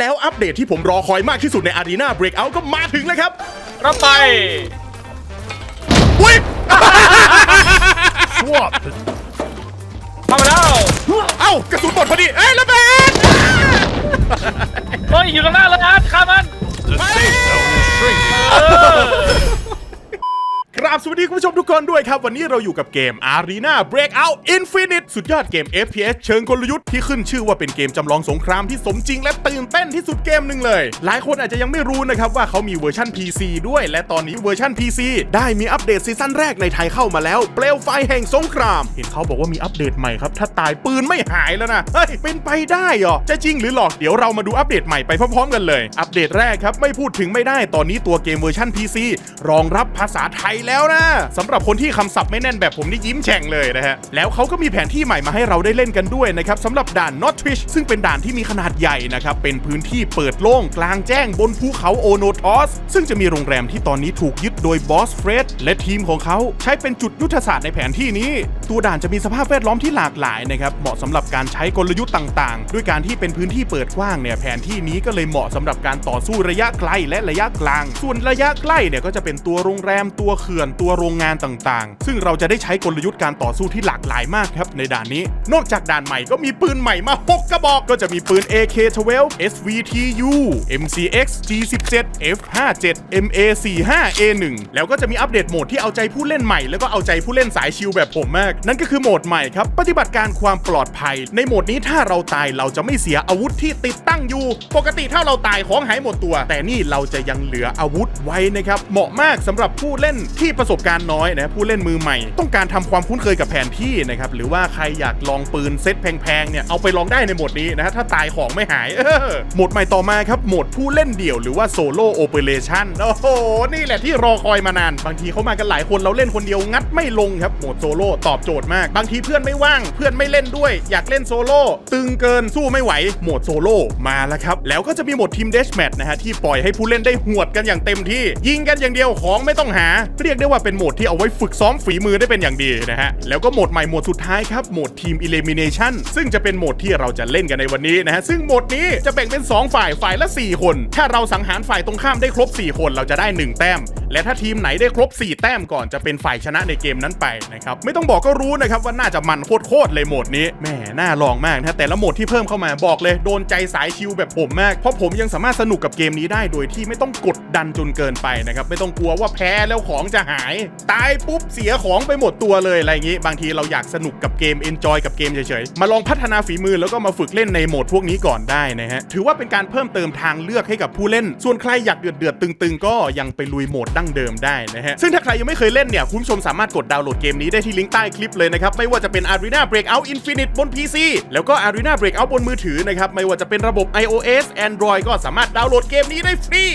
แล้วอัปเดตที่ผมรอคอยมากที่สุดใน Arena Breakout ก็มาถึงแล้วครับ รับไป อุ้ย Swap. เข้ามาแล้วเอ้ากระสุนหมดพอดี เอ้ยระเบิดเฮ้ยอยู่ตรงหน้าเลยอาร์ตฆ่ามัน The safe zone is shrinking. เออ ครับสวัสดีคุณผู้ชมทุกคนด้วยครับ วันนี้เราอยู่กับเกม Arena Breakout Infinite สุดยอดเกม FPS เชิงกลยุทธ์ที่ขึ้นชื่อว่าเป็นเกมจำลองสงครามที่สมจริงและตื่นเต้นที่สุดเกมหนึ่งเลย หลายคนอาจจะยังไม่รู้นะครับว่าเขามีเวอร์ชัน PC ด้วย และตอนนี้เวอร์ชัน PC ได้มีอัปเดตซีซั่นแรกในไทยเข้ามาแล้ว เปลวไฟแห่งสงคราม เห็นเขาบอกว่ามีอัปเดตใหม่ครับ ถ้าตายปืนไม่หายแล้วนะเฮ้ยเป็นไปได้เหรอจะจริงหรือหลอกเดี๋ยวเรามาดูอัปเดตใหม่ไปพร้อมๆกันเลย อัปเดตแรกครับไม่พูดถึงไม่ได้ตอนนี้ตัวเกมเวอร์ชัน PC รองรับภาษาไทยแล้วนะสำหรับคนที่คำศัพท์ไม่แน่นแบบผมนี่ยิ้มแฉ่งเลยนะฮะ แล้วเขาก็มีแผนที่ใหม่มาให้เราได้เล่นกันด้วยนะครับสำหรับด่าน n o t r i c h ซึ่งเป็นด่านที่มีขนาดใหญ่นะครับ เป็นพื้นที่เปิดโล่งกลางแจ้งบนภูเขาโอโนทอส ซึ่งจะมีโรงแรมที่ตอนนี้ถูกยึดโดยบอสเฟรดและทีมของเขาใช้เป็นจุดยุทธศาสตร์ในแผนที่นี้ ตัวด่านจะมีสภาพแวดล้อมที่หลากหลายนะครับเหมาะสำหรับการใช้กลยุทธ์ต่างๆ ด้วยการที่เป็นพื้นที่เปิดกว้างเนี่ยแผนที่นี้ก็เลยเหมาะสำหรับการต่อสู้ระยะไกลและระยะกลาง ส่วนระยะใกล้เนี่ยก็จะเป็นตัวโรงแรมตัวเขื่อนตัวโรงงานต่างๆ ซึ่งเราจะได้ใช้กลยุทธ์การต่อสู้ที่หลากหลายมากครับในด่านนี้ นอกจากด่านใหม่ก็มีปืนใหม่มา 6 กระบอก ก็จะมีปืน AK12 SVTU MCX G17 F57 MA45A1 แล้วก็จะมีอัปเดตโหมดที่เอาใจผู้เล่นใหม่แล้วก็เอาใจผู้เล่นสายชิลแบบผมมาก นั่นก็คือโหมดใหม่ครับ ปฏิบัติการความปลอดภัย ในโหมดนี้ถ้าเราตายเราจะไม่เสียอาวุธที่ติดตั้งอยู่ ปกติถ้าเราตายของหายหมดตัว แต่นี่เราจะยังเหลืออาวุธไว้นะครับ เหมาะมากสำหรับผู้เล่นที่ประสบการณ์น้อยนะผู้เล่นมือใหม่ ต้องการทำความคุ้นเคยกับแผนที่นะครับหรือว่าใครอยากลองปืนเซตแพงๆเนี่ยเอาไปลองได้ในโหมดนี้นะฮะถ้าตายของไม่หายเออโหมดใหม่ต่อมาครับโหมดผู้เล่นเดี่ยวหรือว่าโซโล่โอเปอเรชั่นโอ้โหนี่แหละที่รอคอยมานานบางทีเขามากันหลายคนเราเล่นคนเดียวงัดไม่ลงครับโหมดโซโล่ตอบโจทย์มาก บางทีเพื่อนไม่ว่างเพื่อนไม่เล่นด้วย อยากเล่นโซโล่ตึงเกินสู้ไม่ไหวโหมดโซโล่มาแล้วครับ แล้วก็จะมีโหมดทีมเดชแมทนะฮะที่ปล่อยให้ผู้เล่นได้หวดกันอย่างเต็มที่ ยิงกันอย่างเดียวของไม่ต้องหาเรียียกได้ว่าเป็นโหมดที่เอาไว้ฝึกซ้อมฝีมือได้เป็นอย่างดีนะฮะ แล้วก็โหมดใหม่โหมดสุดท้ายครับ โหมดทีม Elimination ซึ่งจะเป็นโหมดที่เราจะเล่นกันในวันนี้นะฮะ ซึ่งโหมดนี้จะแบ่งเป็น 2 ฝ่ายฝ่ายละ 4 คน ถ้าเราสังหารฝ่ายตรงข้ามได้ครบ 4 คนเราจะได้ 1 แต้ม และถ้าทีมไหนได้ครบ 4 แต้มก่อนจะเป็นฝ่ายชนะในเกมนั้นไปนะครับ ไม่ต้องบอกก็รู้นะครับว่าน่าจะมันโคตรๆเลยโหมดนี้ แหม น่าลองมากนะฮะแต่ละโหมดที่เพิ่มเข้ามาบอกเลยโดนใจสายชิลแบบผมมาก เพราะผมยังสามารถสนุกกับเกมนี้ได้โดยที่ไม่ต้องกดดันจนเกินไปนะครับ ไม่ต้องกลัวว่าแพ้แล้วของจะหาย ตายปุ๊บเสียของไปหมดตัวเลยอะไรอย่างงี้ บางทีเราอยากสนุกกับเกม enjoy กับเกมเฉยๆ มาลองพัฒนาฝีมือแล้วก็มาฝึกเล่นในโหมดพวกนี้ก่อนได้นะฮะ ถือว่าเป็นการเพิ่มเติมทางเลือกให้กับผู้เล่น ส่วนใครอยากเดือดเดือดๆตึงๆ ก็ยังไปลุยโหมดดั้งเดิมได้นะฮะ ซึ่งถ้าใครยังไม่เคยเล่นเนี่ยคุณผู้ชมสามารถกดดาวน์โหลดเกมนี้ได้ที่ลิงก์ใต้คลิปเลยนะครับไม่ว่าจะเป็น Arena Breakout Infinite บน PC แล้วก็ Arena Breakout บนมือถือนะครับไม่ว่าจะเป็นระบบ iOS Android ก็สามารถดาวน์โหลดเกมนี้ได้ฟรี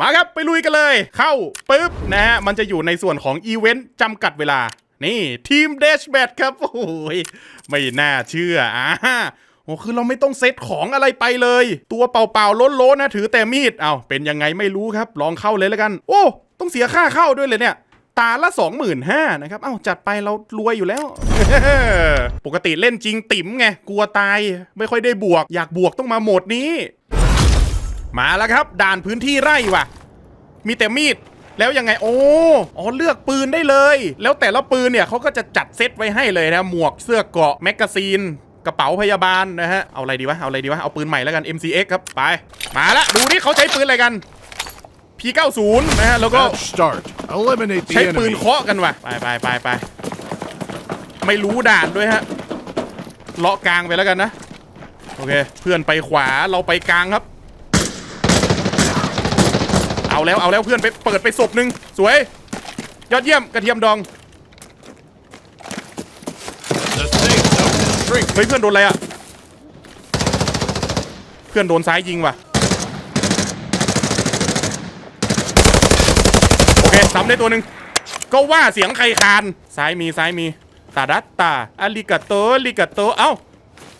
มาครับไปลุยกันเลย เข้าปุ๊บนะฮะมันจะอยู่ในส่วนของอีเวนต์จำกัดเวลา นี่ทีมเดชแบทครับ โอ้ยไม่น่าเชื่ออ่าโอ้คือเราไม่ต้องเซตของอะไรไปเลย ตัวเปล่าๆล้นๆนะถือแต่มีดเอาเป็นยังไงไม่รู้ครับ ลองเข้าเลยแล้วกัน โอ้ต้องเสียค่าเข้าด้วยเลยเนี่ยตาละ25,000นะครับ เอ้า จัดไปเรารวยอยู่แล้ว ปกติเล่นจริงติ๋มไง กลัวตาย ไม่ค่อยได้บวก อยากบวกต้องมาโหมดนี้ มาแล้วครับ ด่านพื้นที่ไร่ว่ะ มีแต่มีด แล้วยังไงโอ้อ๋อเลือกปืนได้เลย แล้วแต่ละปืนเนี่ยเขาก็จะจัดเซตไว้ให้เลยนะหมวกเสื้อเกราะแมกกาซีนกระเป๋าพยาบาลนะฮะ เอาอะไรดีวะ เอาอะไรดีวะ เอาปืนใหม่แล้วกัน MCX ครับ ไป มาละดูนี่เขาใช้ปืนอะไรกัน P90 นะฮะ แล้วก็ Match start. Eliminate the ใช้ปืน enemy. เคาะกันว่ะ ไปไปไปไปไม่รู้ด่านด้วยฮะ เลาะกลางไปแล้วกันนะ โอเค เพื่อนไปขวาเราไปกลางครับ เอาแล้วเอาแล้วเพื่อนไปเปิดไปศพหนึ่งสวย ยอดเยี่ยมกระเทียมดอง The safe zone is shrinking. เฮ้ยเพื่อนโดนอะไรอะ เพื่อนโดนซ้ายยิงว่ะ โอเคซ้ำได้ตัวหนึ่งก็ว่าเสียงใครคาน ซ้ายมีซ้ายมีตาดัตตาอาริกาโตอาริกาโตเอ้า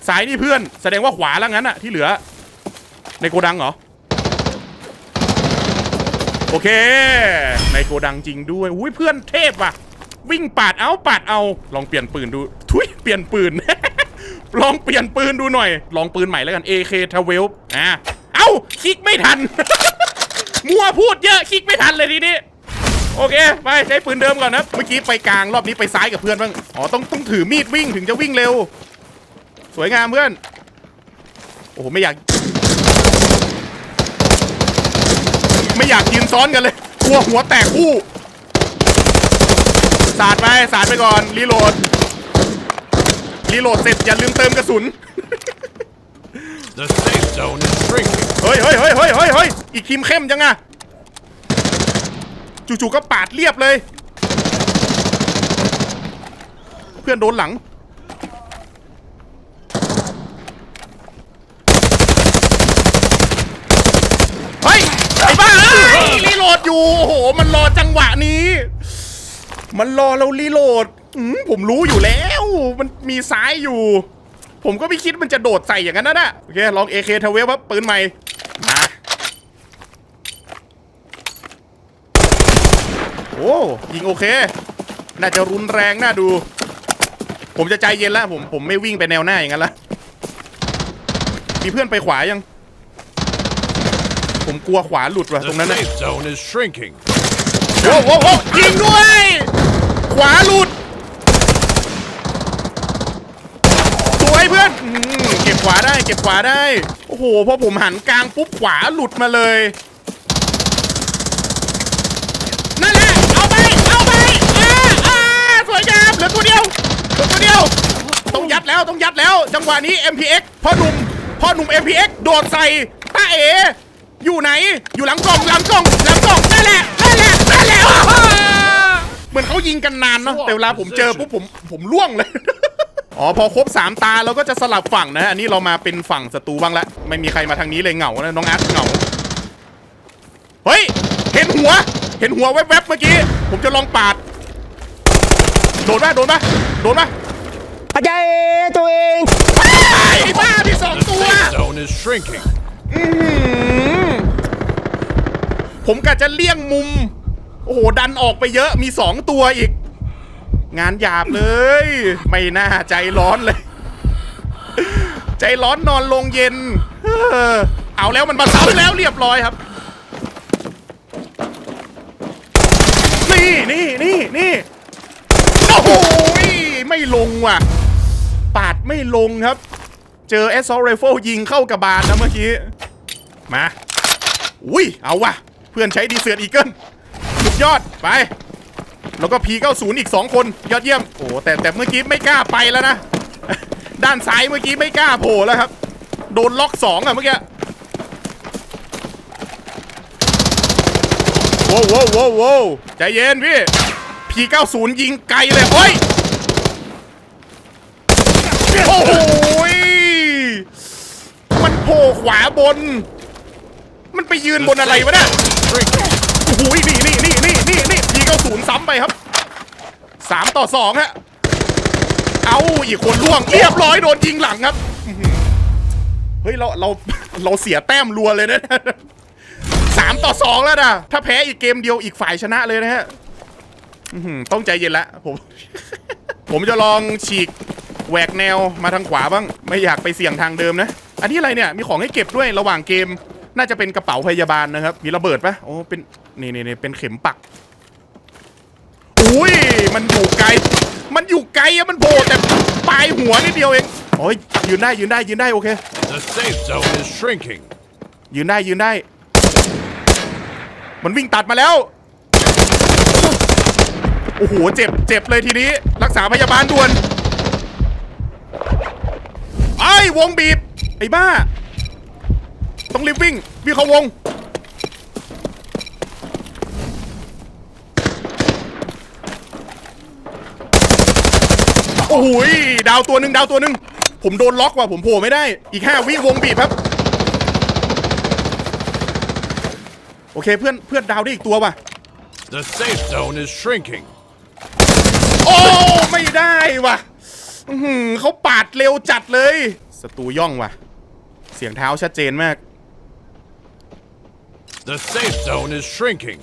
ซ้ายนี่เพื่อน แสดงว่าขวาแล้วงั้นอะที่เหลือ ในโกดังเหรอ โอเค ในโกดังจริงด้วยอุ้ยเพื่อนเทพว่ะ วิ่งปาดเอาปาดเอา ลองเปลี่ยนปืนดูทุยเปลี่ยนปืน ลองเปลี่ยนปืนดูหน่อย ลองปืนใหม่แล้วกัน AK 12 อะเอ้าาคลิกไม่ทัน มัวพูดเยอะคลิกไม่ทันเลยทีนี้โอเค ไปใช้ปืนเดิมก่อนนะ เมื่อกี้ไปกลางรอบนี้ไปซ้ายกับเพื่อนบ้าง อ๋อต้องต้องถือมีดวิ่งถึงจะวิ่งเร็ว สวยงามเพื่อน โอ้โหไม่อยาก ไม่ อยากยืนซ้อนกันเลยกลัวหัวแตกคู่สาดไปสาดไปก่อนรีโหลดรีโหลดเสร็จอย่าลืมเติมกระสุน The safe zone is shrinking. เฮ้ยเฮ้ยเฮ้ยเฮ้ยเฮ้ยเฮ้ยอีกทีมเข้มจังอะจู่ๆก็ปาดเรียบเลย เพื่อนโดนหลัง เฮ้ย ไอ้บ้ายรีโหลดอยู่ โอ้โห มันรอจังหวะนี้ มันรอเรารีโหลดอืมผมรู้อยู่แล้ว มันมีซ้ายอยู่ ผมก็ไม่คิดมันจะโดดใส่อย่างนั้นนะนะโอเค ลอง AK ทเวลครับปืนใหม่ มา โอ้ยิงโอเค น่าจะรุนแรงน่าดู ผมจะใจเย็นแล้วผมผมไม่วิ่งไปแนวหน้าอย่างนั้นละมีเพื่อนไปขวายัง ผมกลัวขวาหลุดว่ะ The ตรงนั้นนะ safe zone is shrinking. โอ้โหโอ้โหยิงด้วย ขวาหลุด สวยเพื่อนอืมเก็บขวาได้ เก็บขวาได้ โอ้โหพอผมหันกลางปุ๊บขวาหลุดมาเลย นั่นแหละ เอาไป เอาไปอ่าอ่าสวยงามเหลือตัวเดียวเหลือตัวเดียว ต้องยัดแล้ว ต้องยัดแล้ว จังหวะนี้ MPX พ่อหนุ่ม พ่อหนุ่ม MPX โดดใส่ตาเอ อยู่ไหน อยู่หลังกล่องหลังกล่องหลังกล่องนั่นแหละนั่นแหละนั่นแหละอ้าวเหมือนเขายิงกันนานเนาะแต่เวลาผมเจอปุ๊บผมผมล่วงเลย อ๋อพอครบ3ตาเราก็จะสลับฝั่งนะอันนี้เรามาเป็นฝั่งศัตรูบ้างละไม่มีใครมาทางนี้เลยเหงานะน้องอาร์ตเหงาเฮ้ยเห็นหัว เห็นหัวแวบๆเมื่อกี้ ผมจะลองปาด โดนปะโดนปะโดนปะอาจารย์ตัวเองไอ้บ้าที่สอง The ตัว safe zone is shrinking. อื้อหือ ผมกะจะเลี่ยงมุม โอ้โห ดันออกไปเยอะมีสองตัวอีก งานหยาบเลย ไม่น่าใจร้อนเลย ใจร้อนนอนลงเย็น เอาแล้วมันมาซ้ำแล้วเรียบร้อยครับ นี่นี่นี่นี่โอ้โหไม่ลงว่ะ ปาดไม่ลงครับ เจอ Assault Rifle ยิงเข้ากระบาลนะเมื่อกี้ มา อุ้ย เอาว่ะ พื่อนใช้ดีเสือดอีเกิลสุดยอดไป แล้วก็ P90 อีก 2 คน ยอดเยี่ยมโอ้แต่แต่เมื่อกี้ไม่กล้าไปแล้วนะ ด้านซ้ายเมื่อกี้ไม่กล้าโผล่แล้วครับ โดนล็อก 2 อะเมื่อกี้โว้วโว้วโว้วโว้วใจเย็นพี่ P90 ยิงไกลเลยโอ้ยโอ้โหมันโผล่ขวาบน มันไปยืนบนอะไรวะเนี่ย โอ้โหยนี่นี่นี่นี่นี่นี่ยิงเข้าศูนย์ซ้ำไปครับสามต่อสองฮะเอาอีกคนล่วงเรียบร้อยโดนยิงหลังครับเฮ้ยเราเราเราเสียแต้มรัวเลยนะสามต่อสองแล้วนะถ้าแพ้อีกเกมเดียวอีกฝ่ายชนะเลยนะฮะต้องใจเย็นละผมผมจะลองฉีกแหวกแนวมาทางขวาบ้าง ไม่อยากไปเสี่ยงทางเดิมนะ อันนี้อะไรเนี่ย มีของให้เก็บด้วยระหว่างเกม น่าจะเป็นกระเป๋าพยาบาลนะครับ มีระเบิดปะโอ้เป็นนี่นี่นี่เป็นเข็มปักอุ้ยมันอยู่ไกล มันอยู่ไกลอะมันโผล่แต่ปลายหัวนิดเดียวเองโอ้ยยืนได้ยืนได้ยืนได้โอเค The safe zone is shrinking. ยืนได้ยืนได้ มันวิ่งตัดมาแล้ว โอ้โหเจ็บเจ็บเลยทีนี้ รักษาพยาบาลด่วนไอ้ยวงบีบ ไอ้บ้า ต้องรีบวิ่งวิ่งเข้าวง โอ้โหยดาวตัวหนึ่งดาวตัวหนึ่งผมโดนล็อกว่ะผมโผล่ไม่ได้ อีกห้าวิวงบีบครับ โอเคเพื่อนเพื่อนดาวได้อีกตัวว่ะ The safe zone is shrinking. โอ้ ไม่ได้ว่ะอื้อหือเขาปาดเร็วจัดเลยศัตรูย่องว่ะ เสียงเท้าชัดเจนมาก The safe zone is shrinking.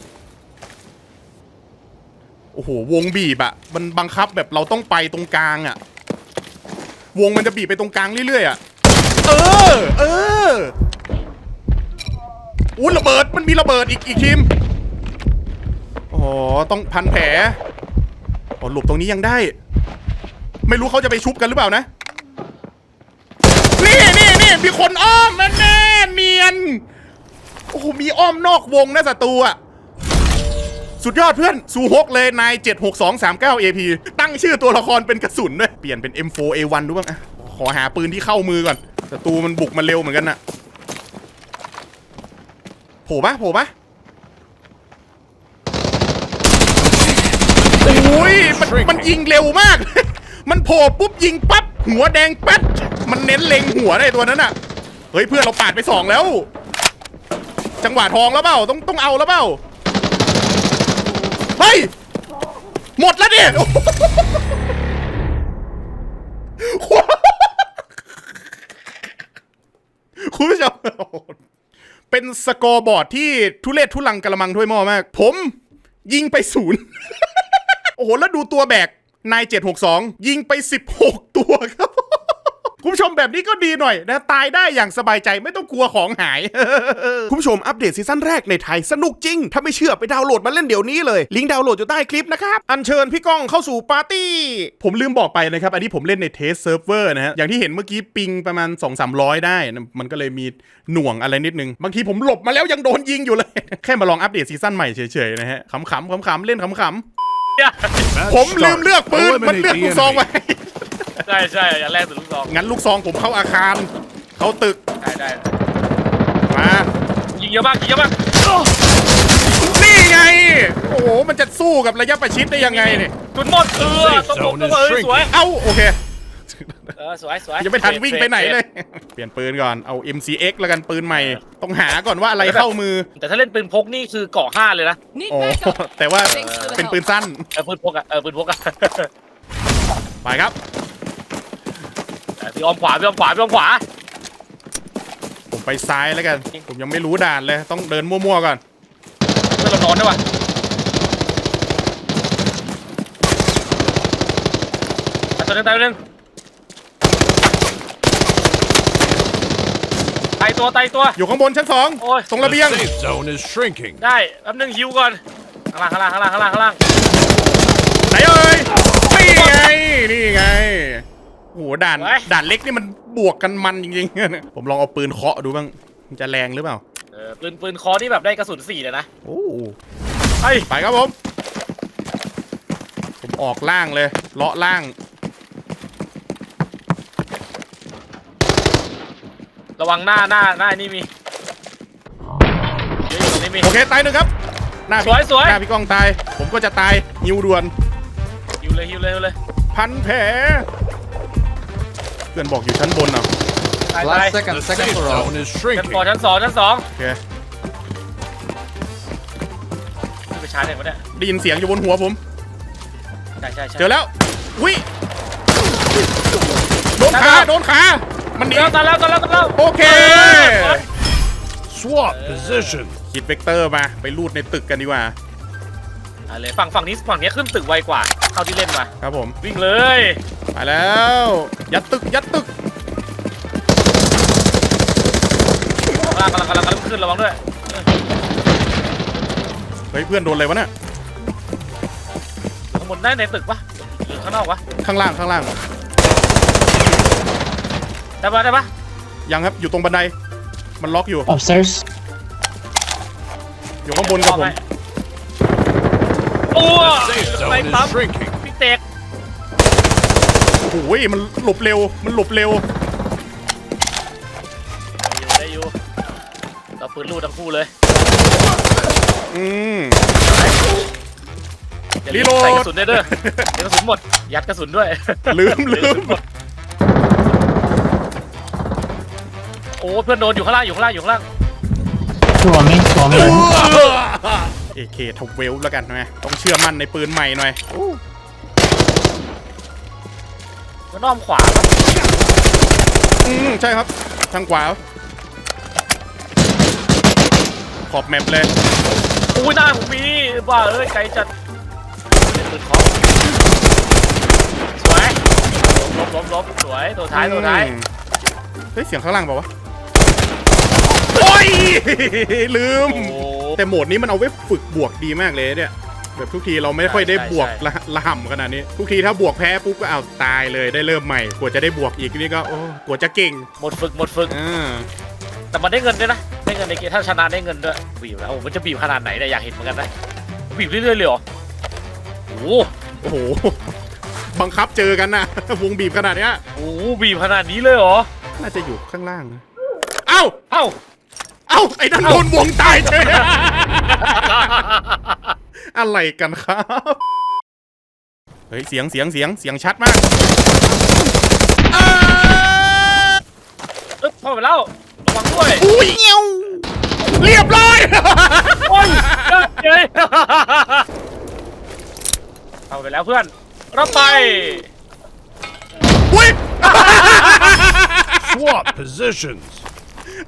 โอ้โห วงบีบอะมันบังคับแบบเราต้องไปตรงกลางอะวงมันจะบีบไปตรงกลางเรื่อยๆอะเออ เอออุ้ยระเบิด มันมีระเบิดอีกอีกทีมอ้โหต้องพันแผลอ๋อหลบตรงนี้ยังได้ ไม่รู้เขาจะไปชุบกันหรือเปล่านะ นี่นี่นี่มีคนอ้อมแน่แน่เนียน โอ้โหมีอ้อมนอกวงนะศัตรูอะสุดยอดเพื่อนสูฮกเลยนาย76239 AP ตั้งชื่อตัวละครเป็นกระสุนด้วยเปลี่ยนเป็น M4A1 ดูบ้างอะขอหาปืนที่เข้ามือก่อนศัตรูมันบุกมาเร็วเหมือนกันน่ะโผล่ปะโผล่ปะโอ้ยมันมันยิงเร็วมาก มันโผล่ปุ๊บยิงปั๊บหัวแดงแป๊ดมันเน้นเล็งหัวได้ตัวนั้นอะ เฮ้ยเพื่อนเราปาดไปสองแล้ว จังหวะทองแล้วเปล่าต้องต้องเอาแล้วเปล่าเฮ้ยหมดแล้วดิคุณผู้ชมเป็นสกอร์บอร์ดที่ทุเรศทุลังกระมังถ้วยหม้อมาก ผมยิงไปศูนย์โอ้โห แล้วดูตัวแบกนาย762ยิงไป16ตัวครับ คุณผู้ชมแบบนี้ก็ดีหน่อยนะตายได้อย่างสบายใจไม่ต้องกลัวของหาย คุณผู้ชมอัปเดตซีซั่นแรกในไทยสนุกจริง ถ้าไม่เชื่อไปดาวน์โหลดมาเล่นเดี๋ยวนี้เลย ลิงก์ดาวน์โหลดอยู่ใต้คลิปนะครับ อัญเชิญพี่ก้องเข้าสู่ปาร์ตี้ ผมลืมบอกไปนะครับ อันนี้ผมเล่นในเทสเซิร์ฟเวอร์นะฮะ อย่างที่เห็นเมื่อกี้ปิงประมาณ 2 3 0 0 ได้นะมันก็เลยมีหน่วงอะไรนิดนึง บางทีผมหลบมาแล้วยังโดนยิงอยู่เลย แค่มาลองอัปเดตซีซั่นใหม่เฉยๆนะฮะขำๆขำๆเล่นขำๆผมลืมเลือกปืนมันเลือก Eliminate ลู the กซองไว้ ใช่ใช่อย่างแรกสุดลูกซองงั้นลูกซองผมเข้าอาคาร เข้าตึก ได้ได้มายิงเยอะมากยิงเยอะมากนี่ไง โอ้โห มันจะสู้กับระยะประชิดได้ยังไงเนี่ยจุดหมดเออต้องผมต้องเออสวย เอ้า โอเค เออ สวยสวยยังไม่ทันวิ่งไปไหนเลย เปลี่ยนปืนก่อน เอา MCX แล้วกันปืนใหม่ ต้องหาก่อนว่าอะไรเข้ามือ แต่ถ้าเล่นปืนพกนี่คือเกาะห้าเลยนะ Need โอ้ backup. แต่ว่า Thanks for the เป็น help. ปืนสั้น เออปืนพกอะ เออปืนพกอะ ไปครับเออ พี่ออมขวาพี่ออมขวาพี่ออมขวา ผมไปซ้ายแล้วกัน ผมยังไม่รู้ด่านเลย ต้องเดินมั่วๆก่อนเพื่อนเรานอนด้วยว่ะตายตัวหนึงตายตัวหนึงตายตัวตายตัว อยู่ข้างบนชั้นสองโอ้ย ตรงระเบียง The safe zone is shrinking. ได้แป๊บนึงฮิวก่อนข้างล่างข้างล่างข้างล่างข้างล่างข้างล่างไหนเอ่ยนี่ไง นี่ไง โอ้โหด่านด่านเล็กนี่มันบวกกันมันจริงๆผมลองเอาปืนเคาะดูบ้างมันจะแรงหรือเปล่าเออปืนปืนคอที่แบบได้กระสุนสี่เลยนะ โอ้ไปไปครับผม ผมออกล่างเลย เลาะล่าง ระวังหน้าหน้าหน้านี่มีเยอะอยู่ตรงนี้มี โอเคตายหนึ่งครับ หน้าพี่สวยสวย หน้าพี่ก้องตาย ผมก็จะตายหิวด่วน ฮิวเลยฮิวเลยฮิวเลย พันแผลเพื่อนบอกอยู่ชั้นบนอะตายตาย The safe zone is ชั้น shrinking. สองชั้นสองชั้นสองโอเคขึ้นไปชาร์จไหนวะเนี่ยได้ยินเสียงอยู่บนหัวผม ใช่ใช่ใช่ เจอแล้ววิโดนขา โดนขา มันหนีเจอตายแล้วตายแล้วตายแล้วโอเค Swap position. คิดเวกเตอร์มา ไปลูดในตึกกันดีกว่า เอาเลยฝั่งฝั่งนี้ฝั่งนี้ขึ้นตึกไวกว่าเท่าที่เล่นมา ครับผม วิ่งเลย ไปแล้ว ยัดตึก ยัดตึกกำลังกำลังกำลังกำลังขึ้นระวังด้วยเฮ้ยเพื่อนโดนอะไรวะเนี่ยข้างบนได้ในตึกปะหรือข้างนอกวะข้างล่างข้างล่างได้ปะได้ปะยังครับอยู่ตรงบันไดมันล็อกอยู่ upstairs อยู่ข้างบนกับผมโอ้ The safe ไป zone ปั๊ม โอ้ยมันหลบเร็ว มันหลบเร็วได้อยู่เราปืนลูดทั้งคู่เลยอืม อย่ารีลืมโหลด ใส่กระสุนด้วยเด้อเดี๋ยวกระสุนหมด ยัดกระสุนด้วย ลืมลืมโอ้เพื่อนโดนอยู่ข้างล่างอยู่ข้างล่างอยู่ข้างล่างตัวไม่ตัวไม่เอเคทเวลแล้วกันไหมต้องเชื่อมั่นในปืนใหม่หน่อย มันอ้อมขวาปะอืมใช่ครับ ทางขวา ขอบแมปเลย อุ้ยหน้าผมมีบ้าเอ้ยไกลจัดเล่นปืนเคาะสวยลบลบลบสวยตัวท้ายตัวท้ายอืมเฮ้ย เสียงข้างล่างเปล่าวะ โอ้ย ลืม โอ้แต่โหมดนี้มันเอาไว้ฝึกบวกดีมากเลยเนี่ย แบบทุกทีเราไม่ค่อยได้ใช่บวกใช่ละละห่ำขนาดนี้ ทุกทีถ้าบวกแพ้ปุ๊บก็เอาตายเลยได้เริ่มใหม่กว่าจะได้บวกอีกนี่ก็โอ้กว่าจะเก่งหมดฝึกหมดฝึกอ่าแต่มันได้เงินด้วยนะได้เงินในเกมถ้าชนะได้เงินด้วยบีบแล้วโอ้โหมันจะบีบขนาดไหนเนี่ยอยากเห็นเหมือนกันนะบีบเรื่อยๆเลยเหรอโอ้โหโอ้โหบังคับเจอกันนะวงบีบขนาดเนี้ยโอ้โหบีบขนาดนี้เลยเหรอน่าจะอยู่ข้างล่างนะเอ้าเอ้าเอ้าไอ้นั่นโดนวงตายเฉย อะไรกันครับ เฮ้ย เสียงเสียงเสียงเสียงชัดมากอ้าเอ๊บเข้าไปแล้วระวังด้วยอุ้ยเงี้ยวเรียบร้อยโอ้ยเอ้ยเอาไปแล้วเพื่อนรับไป อุ้ย Swap positions.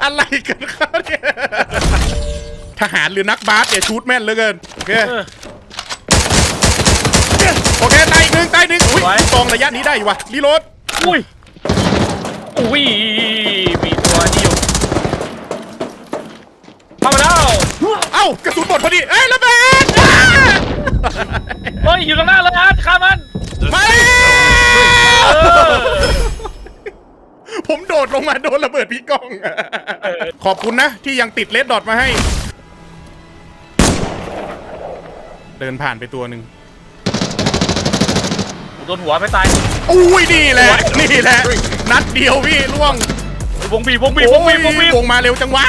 อะไรกันครับเนี่ย ทหารหรือนักบาสเนี่ยชูดแม่นเหลือเกินโอเคเออโอเคตายอีกหนึ่งตายอีกหนึ่งอุ้ยไว้กองระยะนี้ได้อยู่ว่ะรีโหลดอุ้ยอุ้ยมีตัวนี้อยู่เข้ามาแล้วเอ้ากระสุนหมดพอดีเอ้ยระเบิดเฮ้ยอยู่ตรงหน้าเลยอาร์ตฆ่ามัน The ไป safe เอ zone is อผมโดดลงมาโดนระเบิดพี่ก้อง ขอบคุณนะที่ยังติดเลดดอทมาให้ เดินผ่านไปตัวหนึ่งโดนหัวไม่ตายอุ้ยนี่แหละนี่แหละนัดเดียวพี่ล่วงวงบีบวงบีบวงบีบวงบีบวงมาเร็วจังวะ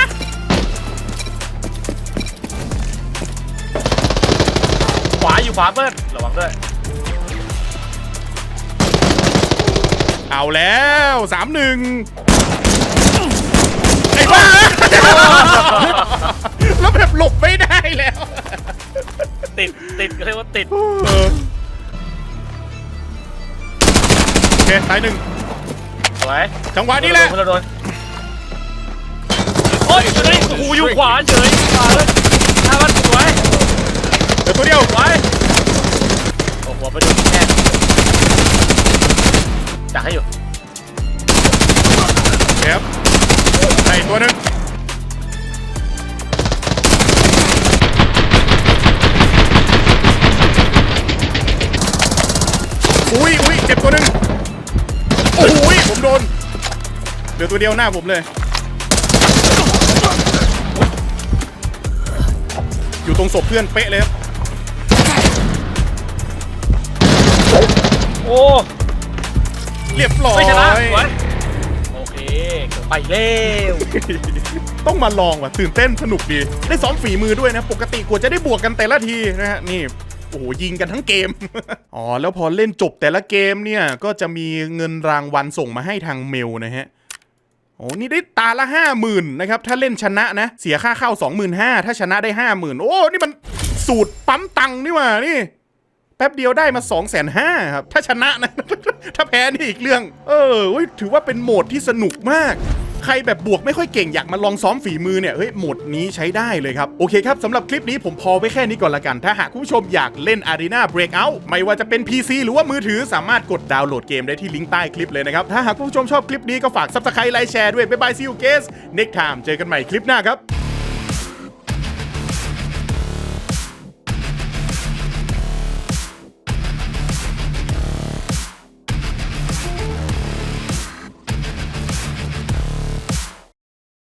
ขวาอยู่ขวาเบิ้ลระวังด้วยเอาแล้วสามหนึ่งไอ้บ้าแล้วแบบหลบไม่ได้แล้ว ติดติดก็เรียกว่าติดเออโอเคตายหนึ่งสวยจังหวะนี้แหละ โดนโดนโอ้ยอยู่ไหนโอ้โหอยู่ขวาเฉยขวาเลยฆ่ามันสวยเดี๋ยวตัวเดียวไว้โอ้โหไปดูแน่จักให้อยู่ครับใส่ตัวหนึ่ง อุ้ยอุ้ยเจ็บตัวหนึ่งโอ้ยผมโดนเหลือตัวเดียวหน้าผมเลย อยู่ตรงศพเพื่อนเป๊ะเลยครับโอ้เรียบร้อยไม่ชนะสวยโอเคเกือบไปเร็วต้องมาลองว่ะตื่นเต้นสนุกดี ได้ซ้อมฝีมือด้วยนะ ปกติกว่าจะได้บวกกันแต่ละทีนะฮะนี่ โอ้โหยิงกันทั้งเกม อ๋อ แล้วพอเล่นจบแต่ละเกมเนี่ย ก็จะมีเงินรางวัลส่งมาให้ทางเมลนะฮะโอ้นี่ได้ตาละห้าหมื่นนะครับ ถ้าเล่นชนะนะ เสียค่าเข้าสองหมื่นห้าถ้าชนะได้ห้าหมื่นโอ้ นี่มันสูตรปั๊มตังค์นี่ว่านี่ แป๊บเดียวได้มา2องแสนห้าครับ ถ้าชนะนะ ถ้าแพ้นี่อีกเรื่อง เออถือว่าเป็นโหมดที่สนุกมาก ใครแบบบวกไม่ค่อยเก่งอยากมาลองซ้อมฝีมือเนี่ยเฮ้ยโหมดนี้ใช้ได้เลยครับ โอเคครับสำหรับคลิปนี้ผมพอไว้แค่นี้ก่อนละกัน ถ้าหากคุณผู้ชมอยากเล่น Arena Breakout ไม่ว่าจะเป็น PC หรือว่ามือถือสามารถกดดาวน์โหลดเกมได้ที่ลิงก์ใต้คลิปเลยนะครับถ้าหากคุณผู้ชมชอบคลิปนี้ก็ฝาก Subscribe ไลค์แชร์ด้วยบ๊ายบายซิลเกส next time เจอกันใหม่คลิปหน้าครับ